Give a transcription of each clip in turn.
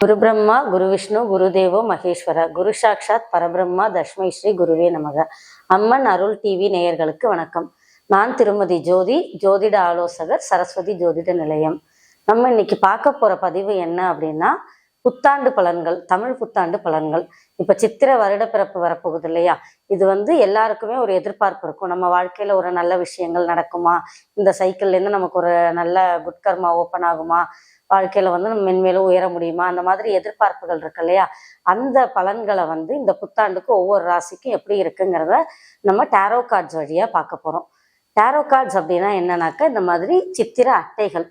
குரு பிரம்மா குரு விஷ்ணு குரு தேவோ மகேஸ்வர குரு சாக்ஷாத் பரபிரம்மா தஷ்மை ஸ்ரீ குருவே நமக. அம்மன் அருள் டிவி நேயர்களுக்கு வணக்கம். நான் திருமதி ஜோதி ஜோதிட ஆலோசகர் சரஸ்வதி ஜோதிட நிலையம். நம்ம இன்னைக்கு பார்க்க போற பதிவு என்ன அப்படின்னா புத்தாண்டு பலன்கள் தமிழ் புத்தாண்டு பலன்கள். இப்ப சித்திர வருடப்பிறப்பு வரப்போகுது இல்லையா? இது வந்து எல்லாருக்குமே ஒரு எதிர்பார்ப்பு இருக்கும். நம்ம வாழ்க்கையில ஒரு நல்ல விஷயங்கள் நடக்குமா? இந்த சைக்கிள்ல இருந்து நமக்கு ஒரு நல்ல குட்கர்மா ஓப்பன் ஆகுமா? வாழ்க்கையில வந்து நம்ம மென்மேலும் உயர முடியுமா? அந்த மாதிரி எதிர்பார்ப்புகள் இருக்கு இல்லையா? அந்த பலன்களை வந்து இந்த புத்தாண்டுக்கு ஒவ்வொரு ராசிக்கும் எப்படி இருக்குங்கிறத நம்ம டேரோ கார்ட்ஸ் வழியா பார்க்க போறோம். டேரோ கார்ட்ஸ் அப்படின்னா என்னன்னாக்கா இந்த மாதிரி சித்திர அட்டைகள்.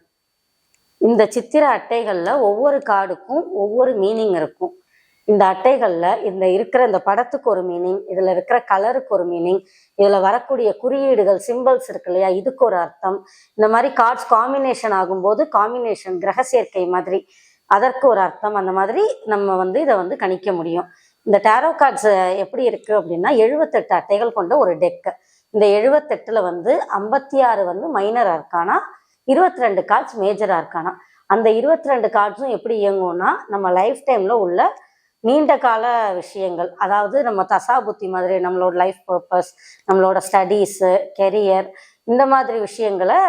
இந்த சித்திர அட்டைகள்ல ஒவ்வொரு கார்டுக்கும் ஒவ்வொரு மீனிங் இருக்கும். இந்த அட்டைகள்ல இந்த இருக்கிற இந்த படத்துக்கு ஒரு மீனிங் இதுல இருக்கிற கலருக்கு ஒரு மீனிங் இதுல வரக்கூடிய குறியீடுகள் சிம்பிள்ஸ் இருக்கு இல்லையா இதுக்கு ஒரு அர்த்தம். இந்த மாதிரி கார்ட்ஸ் காம்பினேஷன் ஆகும்போது காம்பினேஷன் கிரக சேர்க்கை மாதிரி அதற்கு ஒரு அர்த்தம். அந்த மாதிரி நம்ம வந்து இதை வந்து கணிக்க முடியும். இந்த டேரோ கார்ட்ஸ் எப்படி இருக்கு அப்படின்னா எழுபத்தெட்டு அட்டைகள் கொண்ட ஒரு டெக்கு இந்த எழுபத்தெட்டுல வந்து ஐம்பத்தி ஆறு வந்து மைனர் அர்க்கானா இருபத்தி ரெண்டு கார்ட்ஸ் மேஜர் இருக்கானா. அந்த இருபத்தி ரெண்டு கார்ட்ஸும் எப்படி இயங்கும்னா நம்ம லைஃப் டைம்ல உள்ள நீண்ட கால விஷயங்கள். அதாவது நம்ம தசா புத்தி மாதிரி நம்மளோட லைஃப் பர்பஸ் நம்மளோட ஸ்டடீஸு கெரியர் இந்த மாதிரி விஷயங்களை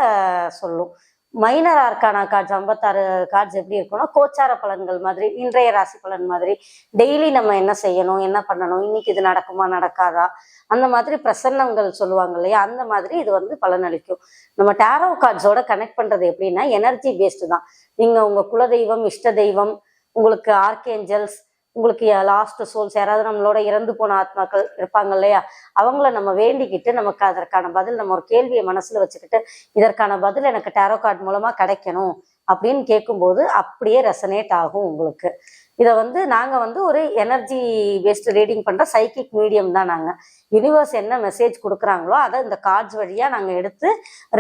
சொல்லும். மைனர் ஆர்கானா கார்ட்ஸ் ஐம்பத்தாறு கார்ட்ஸ் எப்படி இருக்கும்னா கோச்சார பலன்கள் மாதிரி இன்றைய ராசி பலன் மாதிரி டெய்லி நம்ம என்ன செய்யணும் என்ன பண்ணணும் இன்னைக்கு இது நடக்குமா நடக்காதா அந்த மாதிரி பிரசன்னங்கள் சொல்லுவாங்க இல்லையா அந்த மாதிரி இது வந்து பலனளிக்கும். நம்ம டேரோ கார்ட்ஸோட கனெக்ட் பண்றது எப்படின்னா எனர்ஜி பேஸ்டு தான். நீங்க உங்க குலதெய்வம் இஷ்ட தெய்வம் உங்களுக்கு ஆர்கேஞ்சல்ஸ் உங்களுக்கு லாஸ்ட் சோல்ஸ் யாராவது நம்மளோட இறந்து போன ஆத்மாக்கள் இருப்பாங்க இல்லையா? அவங்கள நம்ம வேண்டிக்கிட்டு நமக்கு அதற்கான பதில் நம்ம ஒரு கேள்வியை மனசுல வச்சுக்கிட்டு இதற்கான பதில் எனக்கு டேரோ கார்டு மூலமா கிடைக்கணும் அப்படின்னு கேட்கும்போது அப்படியே ரெசனேட் ஆகும் உங்களுக்கு. இதை வந்து நாங்கள் வந்து ஒரு எனர்ஜி பேஸ்டு ரீடிங் பண்ணுற சைக்கிக் மீடியம் தான் நாங்கள் யூனிவர்ஸ் என்ன மெசேஜ் கொடுக்குறாங்களோ அதை இந்த கார்ட்ஸ் வழியாக நாங்கள் எடுத்து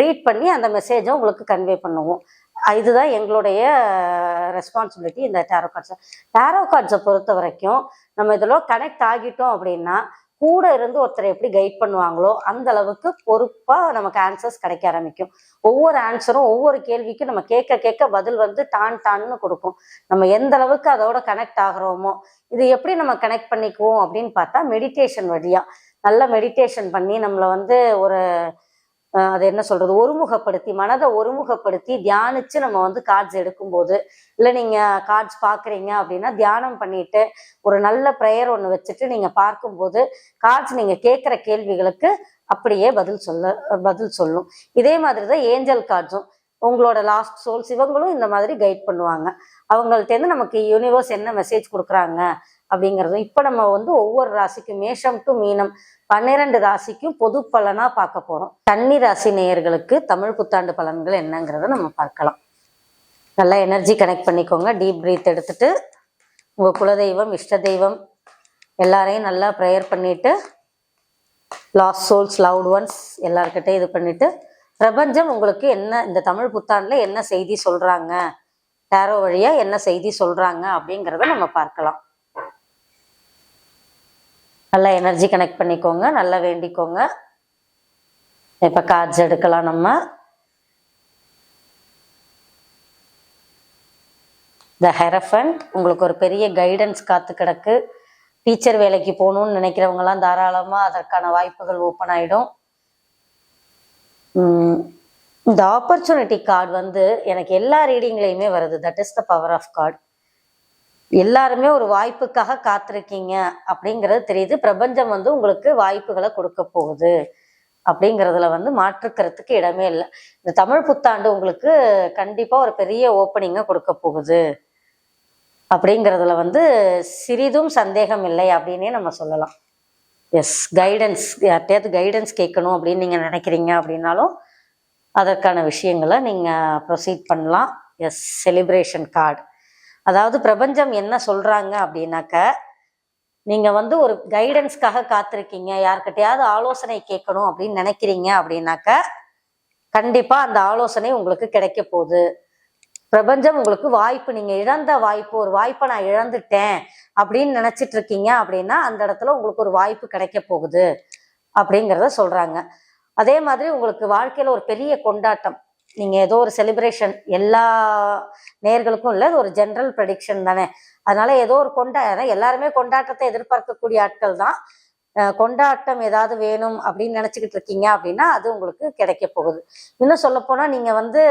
ரீட் பண்ணி அந்த மெசேஜை உங்களுக்கு கன்வே பண்ணுவோம். இதுதான் எங்களுடைய ரெஸ்பான்சிபிலிட்டி இந்த டேரோ கார்ட்ஸை டேரோ கார்ட்ஸை பொறுத்த வரைக்கும் நம்ம இதில் கனெக்ட் ஆகிட்டோம் அப்படின்னா கூட இருந்து ஒருத்தரை எப்படி கைட் பண்ணுவாங்களோ அந்த அளவுக்கு பொறுப்பாக நமக்கு ஆன்சர்ஸ் கிடைக்க ஆரம்பிக்கும். ஒவ்வொரு ஆன்சரும் ஒவ்வொரு கேள்விக்கும் நம்ம கேட்க கேட்க பதில் வந்து டான் டான்னு கொடுக்கும். நம்ம எந்த அளவுக்கு அதோட கனெக்ட் ஆகிறோமோ இது எப்படி நம்ம கனெக்ட் பண்ணிக்குவோம் அப்படின்னு பார்த்தா மெடிடேஷன் வழியா. நல்லா மெடிடேஷன் பண்ணி நம்மளை வந்து ஒரு அது என்ன சொல்றது ஒருமுகப்படுத்தி மனதை ஒருமுகப்படுத்தி தியானிச்சு நம்ம வந்து கார்ட்ஸ் எடுக்கும்போது இல்லை நீங்க கார்ட்ஸ் பாக்குறீங்க அப்படின்னா தியானம் பண்ணிட்டு ஒரு நல்ல ப்ரேயர் ஒன்று வச்சுட்டு நீங்க பார்க்கும்போது கார்ட்ஸ் நீங்க கேட்குற கேள்விகளுக்கு அப்படியே பதில் சொல்ல பதில் சொல்லும். இதே மாதிரி தான் ஏஞ்சல் கார்ட்ஸும் உங்களோட லாஸ்ட் சோல்ஸ் இவங்களும் இந்த மாதிரி கைட் பண்ணுவாங்க. அவங்கள்ட்டேருந்து நமக்கு யூனிவர்ஸ் என்ன மெசேஜ் கொடுக்குறாங்க அப்படிங்கிறதும் இப்போ நம்ம வந்து ஒவ்வொரு ராசிக்கும் மேஷம் டு மீனம் பன்னிரெண்டு ராசிக்கும் பொது பலனாக பார்க்க போகிறோம் கன்னி ராசி நேயர்களுக்கு தமிழ் புத்தாண்டு பலன்கள் என்னங்கிறத நம்ம பார்க்கலாம். நல்லா எனர்ஜி கனெக்ட் பண்ணிக்கோங்க டீப் ப்ரீத் எடுத்துட்டு உங்கள் குலதெய்வம் இஷ்ட தெய்வம் எல்லாரையும் நல்லா ப்ரேயர் பண்ணிட்டு லாஸ்ட் சோல்ஸ் லவுட் ஒன்ஸ் எல்லார்கிட்டையும் இது பண்ணிட்டு பிரபஞ்சம் உங்களுக்கு என்ன இந்த தமிழ் புத்தாண்டில் என்ன செய்தி சொல்றாங்க? டேரோ வழியா என்ன செய்தி சொல்றாங்க? அப்படிங்கிறத நம்ம பார்க்கலாம். நல்லா எனர்ஜி கனெக்ட் பண்ணிக்கோங்க நல்லா வேண்டிக்கோங்க. இப்ப கார்ட்ஸ் எடுக்கலாம் நம்ம. த ஹெரஃபண்ட் உங்களுக்கு ஒரு பெரிய கைடன்ஸ் காத்து கிடக்கு. டீச்சர் வேலைக்கு போகணும்னு நினைக்கிறவங்கலாம் தாராளமா அதற்கான வாய்ப்புகள் ஓப்பன் ஆயிடும். இந்த ஆப்பர்ச்சுனிட்டி கார்டு வந்து எனக்கு எல்லா ரீடிங்லேயுமே வருது. That is the power of card எல்லாருமே ஒரு வாய்ப்புக்காக காத்திருக்கீங்க அப்படிங்கிறது தெரியுது. பிரபஞ்சம் வந்து உங்களுக்கு வாய்ப்புகளை கொடுக்க போகுது அப்படிங்கிறதுல வந்து மாற்றுக்கிறதுக்கு இடமே இல்லை. இந்த தமிழ் புத்தாண்டு உங்களுக்கு கண்டிப்பாக ஒரு பெரிய ஓப்பனிங்கை கொடுக்க போகுது அப்படிங்கிறதுல வந்து சிறிதும் சந்தேகம் இல்லை அப்படின்னே நம்ம சொல்லலாம். எஸ் கைடன்ஸ் யார்கிட்டயாவது கைடன்ஸ் கேட்கணும் அப்படின்னு நீங்க நினைக்கிறீங்க அப்படின்னாலும் அதற்கான விஷயங்களை நீங்க ப்ரொசீட் பண்ணலாம். எஸ் செலிப்ரேஷன் கார்டு அதாவது பிரபஞ்சம் என்ன சொல்றாங்க அப்படின்னாக்க நீங்க வந்து ஒரு கைடன்ஸ்க்காக காத்திருக்கீங்க யார்கிட்டயாவது ஆலோசனை கேட்கணும் அப்படின்னு நினைக்கிறீங்க அப்படின்னாக்க கண்டிப்பா அந்த ஆலோசனை உங்களுக்கு கிடைக்க போகுது. பிரபஞ்சம் உங்களுக்கு வாய்ப்பு நீங்க இழந்த வாய்ப்பு ஒரு வாய்ப்பை நான் இழந்துட்டேன் அப்படின்னு நினைச்சிட்டு இருக்கீங்க அப்படின்னா அந்த இடத்துல உங்களுக்கு ஒரு வாய்ப்பு கிடைக்க போகுது அப்படிங்கிறத சொல்றாங்க. அதே மாதிரி உங்களுக்கு வாழ்க்கையில ஒரு பெரிய கொண்டாட்டம். நீங்கள் ஏதோ ஒரு செலிப்ரேஷன் எல்லா நேர்களுக்கும் இல்லை ஒரு ஜென்ரல் ப்ரெடிக்ஷன் தானே. அதனால ஏதோ ஒரு கொண்டா எல்லாருமே கொண்டாட்டத்தை எதிர்பார்க்கக்கூடிய ஆட்கள் தான். கொண்டாட்டம் ஏதாவது வேணும் அப்படின்னு நினச்சிக்கிட்டு இருக்கீங்க அப்படின்னா அது உங்களுக்கு கிடைக்க போகுது. இன்னும் சொல்லப்போனால் நீங்கள் வந்து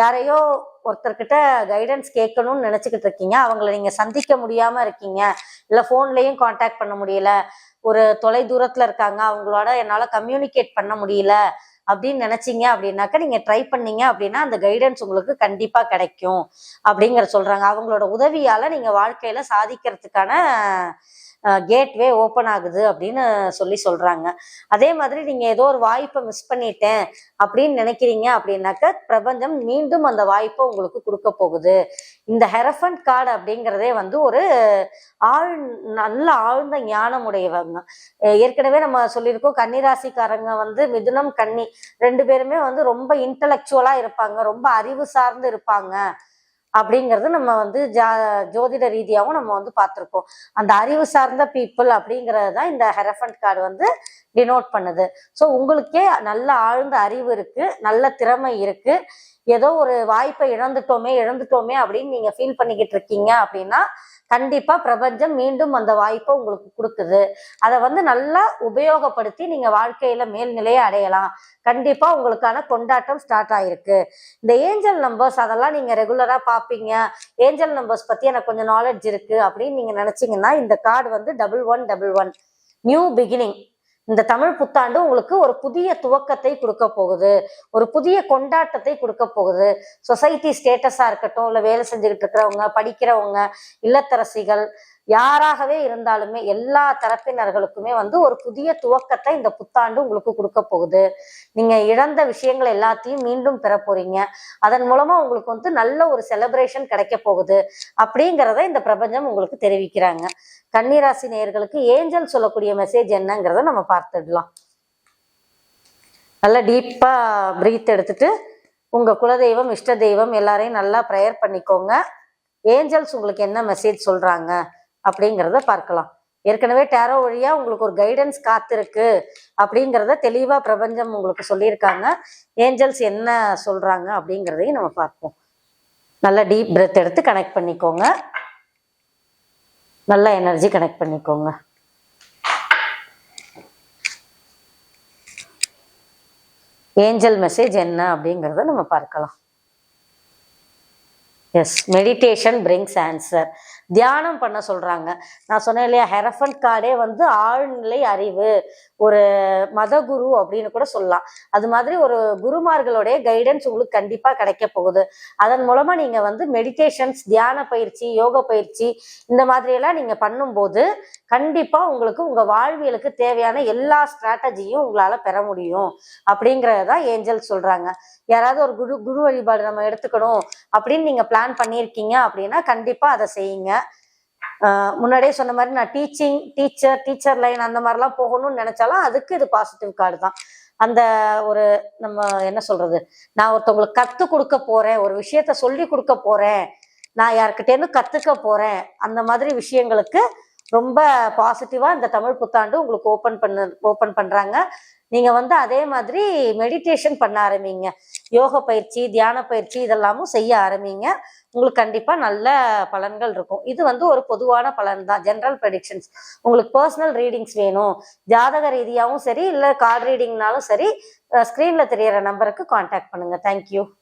யாரையோ ஒருத்தர்கிட்ட கைடன்ஸ் கேட்கணும்னு நினச்சிக்கிட்டு இருக்கீங்க. அவங்கள நீங்கள் சந்திக்க முடியாமல் இருக்கீங்க. இல்லை ஃபோன்லேயும் காண்டாக்ட் பண்ண முடியல. ஒரு தொலை தூரத்தில் இருக்காங்க. அவங்களோட என்னால் கம்யூனிகேட் பண்ண முடியல அப்படின்னு நினைச்சீங்க அப்படின்னாக்கா நீங்க ட்ரை பண்ணீங்க அப்படின்னா அந்த கைடன்ஸ் உங்களுக்கு கண்டிப்பா கிடைக்கும் அப்படிங்கிற சொல்றாங்க. அவங்களோட உதவியால நீங்க வாழ்க்கையில சாதிக்கிறதுக்கான கேட்வே ஓப்பன் ஆகுது அப்படின்னு சொல்லி சொல்றாங்க. அதே மாதிரி நீங்க ஏதோ ஒரு வாய்ப்பை மிஸ் பண்ணிட்டேன் அப்படின்னு நினைக்கிறீங்க அப்படின்னாக்க பிரபஞ்சம் மீண்டும் அந்த வாய்ப்பை உங்களுக்கு கொடுக்க போகுது. இந்த ஹெரஃபன் கார்டு அப்படிங்கிறதே வந்து ஒரு ஆழ் நல்ல ஆழ்ந்த ஞானம் உடையவங்க ஏற்கனவே நம்ம சொல்லியிருக்கோம் கன்னிராசிக்காரங்க வந்து மிதுனம் கன்னி ரெண்டு பேருமே வந்து ரொம்ப இன்டலெக்சுவலா இருப்பாங்க ரொம்ப அறிவு சார்ந்து இருப்பாங்க. அப்படிங்கிறது நம்ம வந்து ஜா ஜோதிட ரீதியாகவும் நம்ம வந்து பார்த்துருக்கோம். அந்த அறிவு சார்ந்த பீப்புள் அப்படிங்கிறது தான் இந்த ஹெரஃபண்ட் கார்டு வந்து டினோட் பண்ணுது. ஸோ உங்களுக்கே நல்ல ஆழ்ந்த அறிவு இருக்கு நல்ல திறமை இருக்கு. ஏதோ ஒரு வாய்ப்பை இழந்துட்டோமே இழந்துட்டோமே அப்படின்னு நீங்க ஃபீல் பண்ணிக்கிட்டு இருக்கீங்க அப்படின்னா கண்டிப்பா பிரபஞ்சம் மீண்டும் அந்த வாய்ப்பை உங்களுக்கு கொடுக்குது. அதை வந்து நல்லா உபயோகப்படுத்தி நீங்க வாழ்க்கையில மேல்நிலையை அடையலாம். கண்டிப்பா உங்களுக்கான கொண்டாட்டம் ஸ்டார்ட் ஆயிருக்கு. இந்த ஏஞ்சல் நம்பர்ஸ் அதெல்லாம் நீங்க ரெகுலரா பாப்பீங்க ஏஞ்சல் நம்பர்ஸ் பத்தி எனக்கு கொஞ்சம் நாலேஜ் இருக்கு அப்படின்னு நீங்க நினைச்சீங்கன்னா இந்த கார்டு வந்து double one double one new beginning இந்த தமிழ் புத்தாண்டு உங்களுக்கு ஒரு புதிய துவக்கத்தை கொடுக்க போகுது. ஒரு புதிய கொண்டாட்டத்தை கொடுக்க போகுது. சொசைட்டி ஸ்டேட்டஸா இருக்கட்டும் இல்ல வேலை செஞ்சுக்கிட்டு இருக்கிறவங்க படிக்கிறவங்க இல்லத்தரசிகள் யாராகவே இருந்தாலுமே எல்லா தரப்பினர்களுக்குமே வந்து ஒரு புதிய துவக்கத்தை இந்த புத்தாண்டு உங்களுக்கு கொடுக்க போகுது. நீங்க இழந்த விஷயங்கள் எல்லாத்தையும் மீண்டும் பெற போறீங்க. அதன் மூலமா உங்களுக்கு வந்து நல்ல ஒரு செலிப்ரேஷன் கிடைக்க போகுது அப்படிங்கிறத இந்த பிரபஞ்சம் உங்களுக்கு தெரிவிக்கிறாங்க. கன்னிராசி நேயர்களுக்கு ஏஞ்சல் சொல்லக்கூடிய மெசேஜ் என்னங்கிறத நம்ம பார்த்துடலாம். நல்லா டீப்பா பிரீத் எடுத்துட்டு உங்க குலதெய்வம் இஷ்ட தெய்வம் எல்லாரையும் நல்லா ப்ரேயர் பண்ணிக்கோங்க. ஏஞ்சல்ஸ் உங்களுக்கு என்ன மெசேஜ் சொல்றாங்க? அப்படிங்கிறத பார்க்கலாம். ஏற்கனவே டேரோ வழியா உங்களுக்கு ஒரு கைடன்ஸ் காத்திருக்கு அப்படிங்கிறத தெளிவா பிரபஞ்சம் உங்களுக்கு சொல்லியிருக்காங்க. ஏஞ்சல்ஸ் என்ன சொல்றாங்க அப்படிங்கிறதையும் நம்ம பார்ப்போம். நல்லா டீப் பிரெத் எடுத்து கனெக்ட் பண்ணிக்கோங்க. நல்ல எனர்ஜி கனெக்ட் பண்ணிக்கோங்க. ஏஞ்சல் மெசேஜ் என்ன அப்படிங்கிறத நம்ம பார்க்கலாம். எஸ் மெடிடேஷன் பிரிங்ஸ் ஆன்சர் தியானம் பண்ண சொல்றாங்க. நான் சொன்னேன் இல்லையா ஹெரஃபன் கார்டே வந்து ஆழ்நிலை அறிவு ஒரு மத குரு அப்படின்னு கூட சொல்லலாம். அது மாதிரி ஒரு குருமார்களுடைய கைடன்ஸ் உங்களுக்கு கண்டிப்பா கிடைக்க போகுது. அதன் மூலமா நீங்க வந்து மெடிடேஷன்ஸ் தியான பயிற்சி யோக பயிற்சி இந்த மாதிரி எல்லாம் நீங்க பண்ணும்போது கண்டிப்பா உங்களுக்கு உங்க வாழ்வியலுக்கு தேவையான எல்லா ஸ்ட்ராட்டஜியும் உங்களால பெற முடியும். அப்படிங்கறதான் ஏஞ்சல் சொல்றாங்க. யாராவது ஒரு குரு குரு வழிபாடு நம்ம எடுத்துக்கணும் அப்படின்னு நீங்க பிளான் பண்ணியிருக்கீங்க அப்படின்னா கண்டிப்பா அதை செய்யுங்க. முன்னாடியே சொன்ன மாதிரி நான் டீச்சிங் டீச்சர் டீச்சர் லைன் அந்த மாதிரிலாம் போகணும்னு நினைச்சாலும் அதுக்கு இது பாசிட்டிவ் கார்டு தான். அந்த ஒரு நம்ம என்ன சொல்றது? நான் ஒருத்தவங்களுக்கு கத்து கொடுக்க போறேன் ஒரு விஷயத்த சொல்லி கொடுக்க போறேன் நான் யார்கிட்டேருந்து கத்துக்க போறேன் அந்த மாதிரி விஷயங்களுக்கு ரொம்ப பாசிட்டிவா இந்த தமிழ் புத்தாண்டு உங்களுக்கு ஓப்பன் பண்ண ஓப்பன் பண்றாங்க. நீங்க வந்து அதே மாதிரி மெடிடேஷன் பண்ண ஆரம்பிங்க. யோக பயிற்சி தியான பயிற்சி இதெல்லாமும் செய்ய ஆரம்பிங்க. உங்களுக்கு கண்டிப்பா நல்ல பலன்கள் இருக்கும். இது வந்து ஒரு பொதுவான பலன் தான். ஜென்ரல் ப்ரெடிக்ஷன்ஸ் உங்களுக்கு பர்சனல் ரீடிங்ஸ் வேணும். ஜாதக ரீதியாகவும் சரி இல்லை கார்டு ரீடிங்னாலும் சரி ஸ்க்ரீனில் தெரியற நம்பருக்கு காண்டாக்ட் பண்ணுங்க. தேங்க்யூ